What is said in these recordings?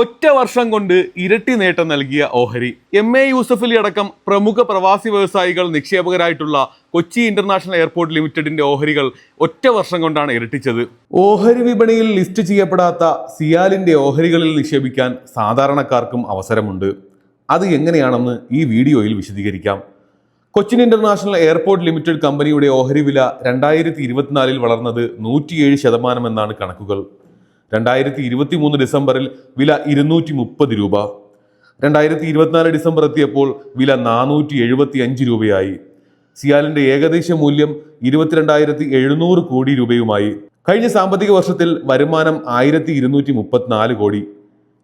ഒറ്റ വർഷം കൊണ്ട് ഇരട്ടി നേട്ടം നൽകിയ ഓഹരി. എം എ യൂസഫലി അടക്കം പ്രമുഖ പ്രവാസി വ്യവസായികൾ നിക്ഷേപകരായിട്ടുള്ള കൊച്ചി ഇന്റർനാഷണൽ എയർപോർട്ട് ലിമിറ്റഡിന്റെ ഓഹരികൾ ഒറ്റ വർഷം കൊണ്ടാണ് ഇരട്ടിച്ചത്. ഓഹരി വിപണിയിൽ ലിസ്റ്റ് ചെയ്യപ്പെടാത്ത സിയാലിന്റെ ഓഹരികളിൽ നിക്ഷേപിക്കാൻ സാധാരണക്കാർക്കും അവസരമുണ്ട്. അത് എങ്ങനെയാണെന്ന് ഈ വീഡിയോയിൽ വിശദീകരിക്കാം. കൊച്ചിൻ ഇന്റർനാഷണൽ എയർപോർട്ട് ലിമിറ്റഡ് കമ്പനിയുടെ ഓഹരി വില രണ്ടായിരത്തി ഇരുപത്തിനാലിൽ വളർന്നത് നൂറ്റിയേഴ് ശതമാനം എന്നാണ് കണക്കുകൾ. രണ്ടായിരത്തി ഇരുപത്തി മൂന്ന് ഡിസംബറിൽ വില ഇരുന്നൂറ്റി മുപ്പത് രൂപ. രണ്ടായിരത്തി ഇരുപത്തിനാല് ഡിസംബർ എത്തിയപ്പോൾ വില നാനൂറ്റി എഴുപത്തി അഞ്ച് രൂപയായി. സിയാലിന്റെ ഏകദേശ മൂല്യം ഇരുപത്തിരണ്ടായിരത്തി എഴുന്നൂറ് കോടി രൂപയുമായി. കഴിഞ്ഞ സാമ്പത്തിക വർഷത്തിൽ വരുമാനം ആയിരത്തി ഇരുന്നൂറ്റി മുപ്പത്തിനാല് കോടി.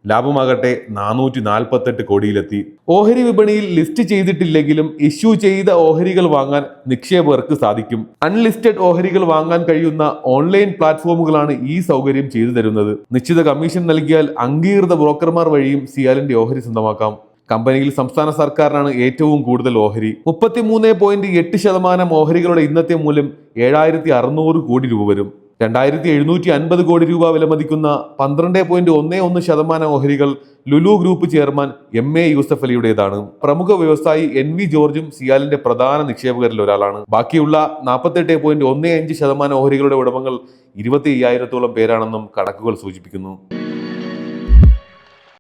ലാഭമാകട്ടെ നാനൂറ്റി നാൽപ്പത്തെട്ട് കോടിയിലെത്തി. ഓഹരി വിപണിയിൽ ലിസ്റ്റ് ചെയ്തിട്ടില്ലെങ്കിലും ഇഷ്യൂ ചെയ്ത ഓഹരികൾ വാങ്ങാൻ നിക്ഷേപകർക്ക് സാധിക്കും. അൺലിസ്റ്റഡ് ഓഹരികൾ വാങ്ങാൻ കഴിയുന്ന ഓൺലൈൻ പ്ലാറ്റ്ഫോമുകളാണ് ഈ സൗകര്യം ചെയ്തു തരുന്നത്. നിശ്ചിത കമ്മീഷൻ നൽകിയാൽ അംഗീകൃത ബ്രോക്കർമാർ വഴിയും സിയാലിന്റെ ഓഹരി സ്വന്തമാക്കാം. കമ്പനിയിൽ സംസ്ഥാന സർക്കാരിനാണ് ഏറ്റവും കൂടുതൽ ഓഹരി. മുപ്പത്തിമൂന്ന് പോയിന്റ് എട്ട് ശതമാനം ഓഹരികളുടെ ഇന്നത്തെ മൂല്യം ഏഴായിരത്തി അറുന്നൂറ് കോടി രൂപ വരും. രണ്ടായിരത്തി എഴുന്നൂറ്റി അൻപത് കോടി രൂപ വിലമതിക്കുന്ന പന്ത്രണ്ട് പോയിന്റ് ഒന്ന് ഒന്ന് ശതമാനം ഓഹരികൾ Lulu group chairman M A Yusuf അലിയുടേതാണ്. പ്രമുഖ വ്യവസായി എൻ വി ജോർജും സിയാലിന്റെ പ്രധാന നിക്ഷേപകരിൽ ഒരാളാണ്. ബാക്കിയുള്ള നാൽപ്പത്തെട്ട് പോയിന്റ് ഒന്ന് അഞ്ച് ശതമാനം ഓഹരികളുടെ ഉടമകൾ ഇരുപത്തി അയ്യായിരത്തോളം പേരാണെന്നും കണക്കുകൾ സൂചിപ്പിക്കുന്നു.